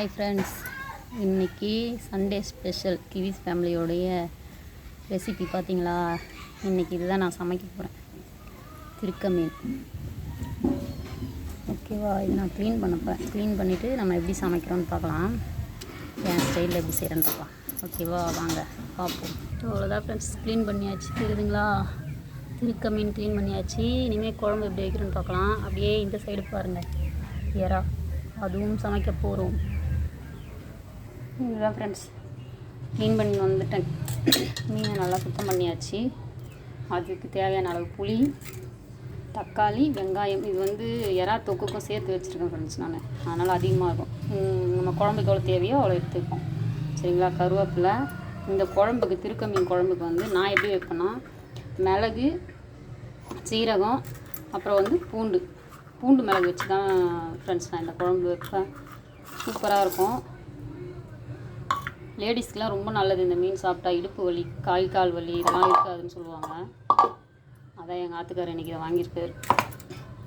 Hi friends இன்னைக்கு Sunday special கிவிஸ் ஃபேமிலியோடைய recipe பார்த்தீங்களா? இன்னைக்கு இதுதான் நான் சமைக்க போகிறேன் திருக்க மீன் ஓகேவா இது நான் க்ளீன் பண்ண போகிறேன் க்ளீன் பண்ணிவிட்டு நம்ம எப்படி சமைக்கிறோம்னு பார்க்கலாம். என் ஸ்டைலில் எப்படி செய்கிறேன்னு பார்க்கலாம். ஓகேவா வாங்க பார்ப்போம். அவ்வளோதான் ஃப்ரெண்ட்ஸ் க்ளீன் பண்ணியாச்சு. தெரியுதுங்களா? திருக்க மீன் க்ளீன் பண்ணியாச்சு. இனிமேல் குழம்பு எப்படி வைக்கிறோன்னு பார்க்கலாம். அப்படியே இந்த சைடு பாருங்கள் ஏரா அதுவும் சமைக்க போகிறோம் இதுதான் ஃப்ரெண்ட்ஸ் க்ளீன் பண்ணி வந்துட்டேன். மீனை நல்லா சுத்தம் பண்ணியாச்சு. அதுக்கு தேவையான அளவு புளி தக்காளி வெங்காயம். இது வந்து எறா தொக்குக்கும் சேர்த்து வச்சுருக்கேன் ஃப்ரெண்ட்ஸ் நான். அதனால் அதிகமாக இருக்கும். நம்ம குழம்புக்கு எவ்வளோ தேவையோ அவ்வளோ எடுத்துப்போம். சரிங்களா? கருவேப்பிலை. இந்த குழம்புக்கு திருக்க மீன் குழம்புக்கு வந்து நான் எப்படி வைப்பேன்னா மிளகு சீரகம் அப்புறம் வந்து பூண்டு. பூண்டு மிளகு வச்சு தான் ஃப்ரெண்ட்ஸ் நான் இந்த குழம்பு வைப்பேன். சூப்பராக இருக்கும். லேடிஸ்க்கெலாம் ரொம்ப நல்லது இந்த மீன் சாப்பிட்டா இடுப்பு வலி கால் கால் வலி இதெல்லாம் இருக்காதுன்னு சொல்லுவாங்க. அதான் எங்கள் ஆத்துக்காரர் இன்றைக்கி இதை வாங்கியிருப்பார்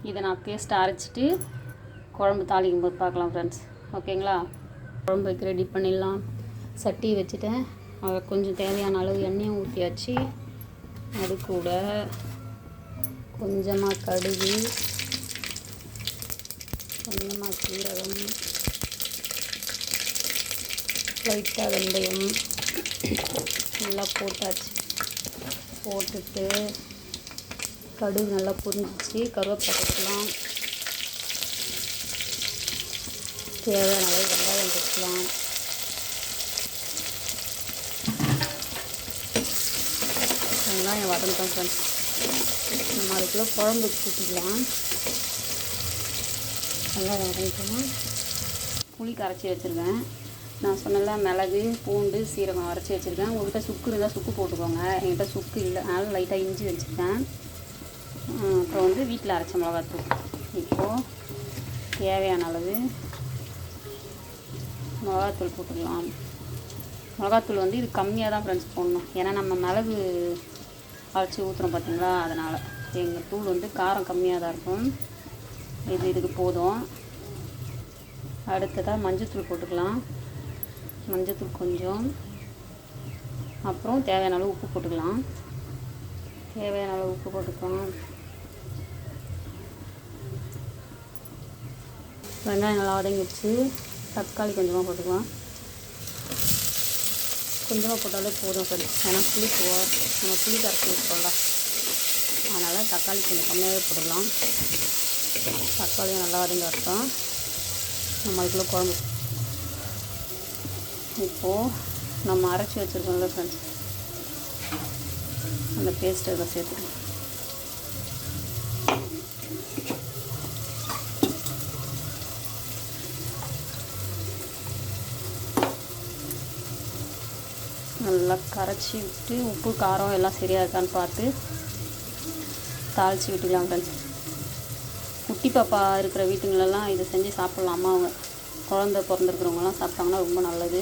இதை நான் பேஸ்ட்டை அரைச்சிட்டு குழம்பு தாளிக்கும் போது பார்க்கலாம் ஃப்ரெண்ட்ஸ் ஓகேங்களா? குழம்பு வைக்க ரெடி பண்ணிடலாம். சட்டி வச்சுட்டேன். அதை கொஞ்சம் தேவையான அளவு எண்ணெயும் ஊற்றியாச்சு. அது கூட கொஞ்சமாக கடுகு கொஞ்சமாக சீரகம் லைட்டாக வெந்தயம் நல்லா போட்டாச்சு. போட்டுட்டு கடுகு நல்லா புரிஞ்சிச்சு. கருவேப்பிலை தேவையான அளவு வெங்காயம் போட்டுக்கலாம். வெங்காயம் வதங்கிட்டோம் ஃப்ரெண்ட்ஸ் நம்ம அதுக்குள்ளே குழம்பு கூட்டிக்கலாம் வெங்காயம் வதங்கிட்டோம். புளி கரைச்சி வச்சுருக்கேன். நான் சொன்னல மிளகு பூண்டு சீரகம் அரைச்சி வச்சுருக்கேன். உங்கள்கிட்ட சுக்கு இருந்தால் சுக்கு போட்டுக்கோங்க. என்கிட்ட சுக்கு இல்லை. அதனால் லைட்டாக இஞ்சி வச்சுருக்கேன். அப்புறம் வந்து வீட்டில் அரைச்ச மிளகாத்தூள். இப்போது தேவையான அளவு மிளகாத்தூள் போட்டுக்கலாம். மிளகாத்தூள் வந்து இது கம்மியாக தான் ஃப்ரெண்ட்ஸ் போடணும். ஏன்னா நம்ம மிளகு அரைச்சி ஊற்றுறோம் பார்த்தீங்களா அதனால் எங்கள் தூள் வந்து காரம் கம்மியாக தான் இருக்கும். இது இதுக்கு போதும். அடுத்ததாக மஞ்சத்தூள் போட்டுக்கலாம். மஞ்சத்தூள் கொஞ்சம். அப்புறம் தேவையான அளவு உப்பு போட்டுக்கலாம். தேவையான அளவு உப்பு போட்டுக்கலாம். வெங்காயம் நல்லா வதங்கிடுச்சு தக்காளி கொஞ்சமாக போட்டுக்கலாம். கொஞ்சமாக போட்டாலே போதும் சரி ஏன்னா புளி போ நம்ம புளி கரைச்சி ஊற்றுறோம்ல அதனால் தக்காளி கொஞ்சம் கம்மியாகவே போட்டுக்கலாம். தக்காளியும் நல்லா வதங்கி வரட்டும். நம்ம அதுக்குள்ளே குழம்பு இப்போது நம்ம அரைச்சி வச்சுருக்கோம்ல ஃப்ரெண்ட்ஸ் அந்த பேஸ்ட்டை இதில் சேர்த்துக்கணும் நல்லா கரைச்சி விட்டு உப்பு காரம் எல்லாம் சரியாக இருக்கான்னு பார்த்து தாளித்து விட்டுக்கலாம் ஃப்ரெண்ட்ஸ் குட்டி பாப்பா இருக்கிற வீட்டுங்களெல்லாம் இதை செஞ்சு சாப்பிட்லாமா அவங்க குழந்த பிறந்திருக்கிறவங்கலாம் சாப்பிட்டாங்கன்னா ரொம்ப நல்லது.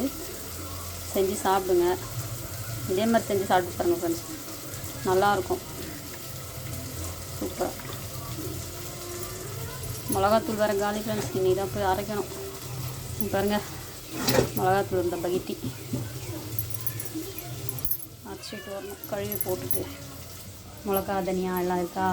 செஞ்சு சாப்பிடுங்க. இதே மாதிரி செஞ்சு சாப்பிட்டு பாருங்கள் ஃப்ரெண்ட்ஸ் நல்லாயிருக்கும். சூப்பர். மிளகாத்தூள் வேறு காலி ஃப்ரெண்ட்ஸ் இன்றைக்கி தான் போய் அரைக்கணும். பாருங்கள் மிளகாத்தூள் இருந்த பகிட்டி. அரைச்சிட்டு வரணும். கழுவி போட்டுட்டு. மிளகா தனியா எல்லாம் இருக்கா?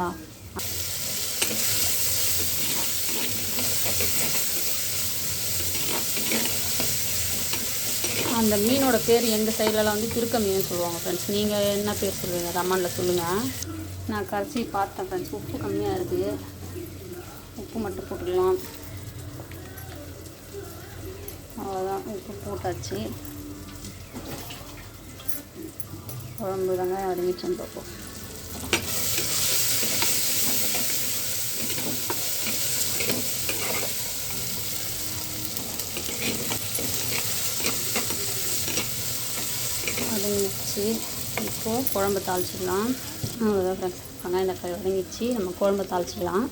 அந்த மீனோட பேர் எங்கள் சைட்லலாம் வந்து திருக்க மீன் சொல்லுவாங்க ஃப்ரெண்ட்ஸ் நீங்கள் என்ன பேர் சொல்லுவீங்க ரமானில் சொல்லுங்கள் நான் கரைச்சி பார்த்தேன் ஃப்ரெண்ட்ஸ் உப்பு கம்மியாக இருக்குது உப்பு மட்டும் போட்டுக்கலாம். அவ்வளோதான் உப்பு போட்டாச்சு. குழம்பு தாங்க வதங்கிச்சோன்னு பார்ப்போம். வதங்கிடுச்சு இப்போது குழம்பு தாளிச்சிக்கலாம் அவ்வளோதான் ஃப்ரெண்ட்ஸ் வெங்காயம் தக்காளி வதங்கிடுச்சு. நம்ம குழம்பு தாளிச்சிக்கலாம்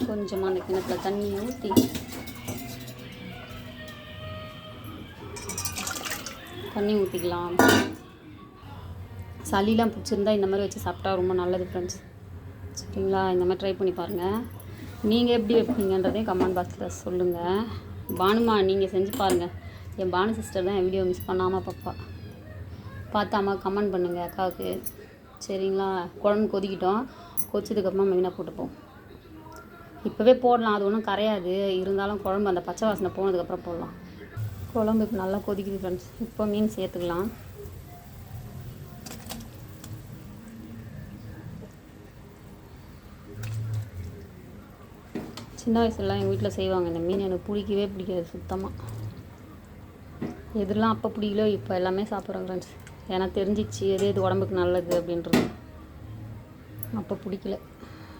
கொஞ்சமாக அந்த கிணத்துல தண்ணியை ஊற்றி தண்ணி ஊற்றிக்கலாம் சளிலாம் பிடிச்சிருந்தா இந்த மாதிரி வச்சு சாப்பிட்டா ரொம்ப நல்லது ஃப்ரெண்ட்ஸ் சரிங்களா? இந்த மாதிரி ட்ரை பண்ணி பாருங்கள் நீங்கள் எப்படி வைப்பீங்கன்றதையும் கமெண்ட் பாக்ஸில் சொல்லுங்கள் பானுமா நீங்கள் செஞ்சு பாருங்கள் என் பானு சிஸ்டர் தான் என் வீடியோ மிஸ் பண்ணாமல் பாப்பா. பார்த்தாமா கமெண்ட் பண்ணுங்கள் அக்காவுக்கு. சரிங்களா? குழம்பு கொதிக்கிட்டோம். கொதிச்சதுக்கப்புறமா மெயினாக போட்டுப்போம். இப்போவே போடலாம். அது ஒன்றும் கரையாது. இருந்தாலும் குழம்பு அந்த பச்சை வாசனை போனதுக்கப்புறம் போடலாம். குழம்பு இப்போ நல்லா கொதிக்குது ஃப்ரெண்ட்ஸ் இப்போ மீன் சேர்த்துக்கலாம். சின்ன வயசுலலாம் எங்கள் வீட்டில் செய்வாங்க. இந்த மீன் எனக்கு பிடிக்கவே பிடிக்காது சுத்தமாக எதுலாம் அப்போ பிடிக்கலோ இப்போ எல்லாமே சாப்பிட்றோம் ஃப்ரெண்ட்ஸ் ஏன்னா தெரிஞ்சிச்சு எது எது உடம்புக்கு நல்லது அப்படின்றது. அப்போ பிடிக்கல.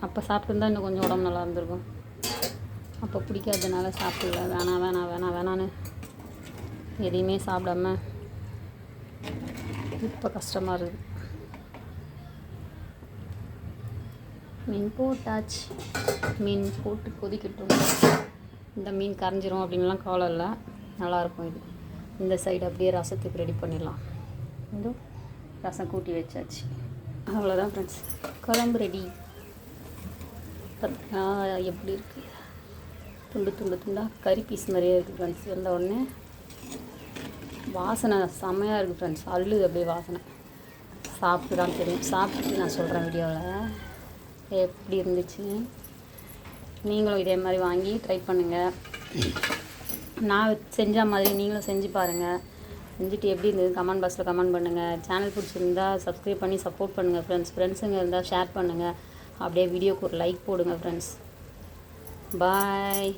அப்போ சாப்பிட்டுருந்தா இன்னும் கொஞ்சம் உடம்பு நல்லா இருந்திருக்கும். அப்போ பிடிக்காததுனால சாப்பிடல. வேணாம் வேணாம் வேணாம் வேணான்னு எதையுமே சாப்பிடாம இப்போ கஷ்டமாக இருக்குது. மீன் போட்டாச்சு. மீன் போட்டு கொதிக்கட்டும். இந்த மீன் கரைஞ்சிரும் அப்படின்லாம் கவலை இல்லை. நல்லாயிருக்கும் இது. இந்த சைடு அப்படியே ரசத்துக்கு ரெடி பண்ணிடலாம். இதோ ரசம் கூட்டி வச்சாச்சு. அவ்வளோதான் ஃப்ரெண்ட்ஸ் குழம்பு ரெடி எப்படி இருக்குது துண்டு துண்டு துண்டாக கறி பீஸ் மாதிரியே இருக்குது ஃப்ரெண்ட்ஸ் வந்த உடனே வாசனை செம்மையாக இருக்குது ஃப்ரெண்ட்ஸ் அல்லுது அப்படியே வாசனை. சாப்பிட்டு தான் தெரியும். சாப்பிட்டுட்டு நான் சொல்கிறேன் வீடியோவில் எப்படி இருந்துச்சு? நீங்களும் இதே மாதிரி வாங்கி ட்ரை பண்ணுங்கள் நான் செஞ்ச மாதிரி நீங்களும் செஞ்சு பாருங்கள் செஞ்சுட்டு எப்படி இருந்தது? கமெண்ட் பாக்ஸில் கமெண்ட் பண்ணுங்கள் சேனல் பிடிச்சிருந்தா சப்ஸ்கிரைப் பண்ணி சப்போர்ட் பண்ணுங்கள் ஃப்ரெண்ட்ஸ் ஃப்ரெண்ட்ஸுங்க இருந்தால் ஷேர் பண்ணுங்கள் அப்படியே வீடியோக்கு ஒரு லைக் போடுங்க ஃப்ரெண்ட்ஸ் பாய்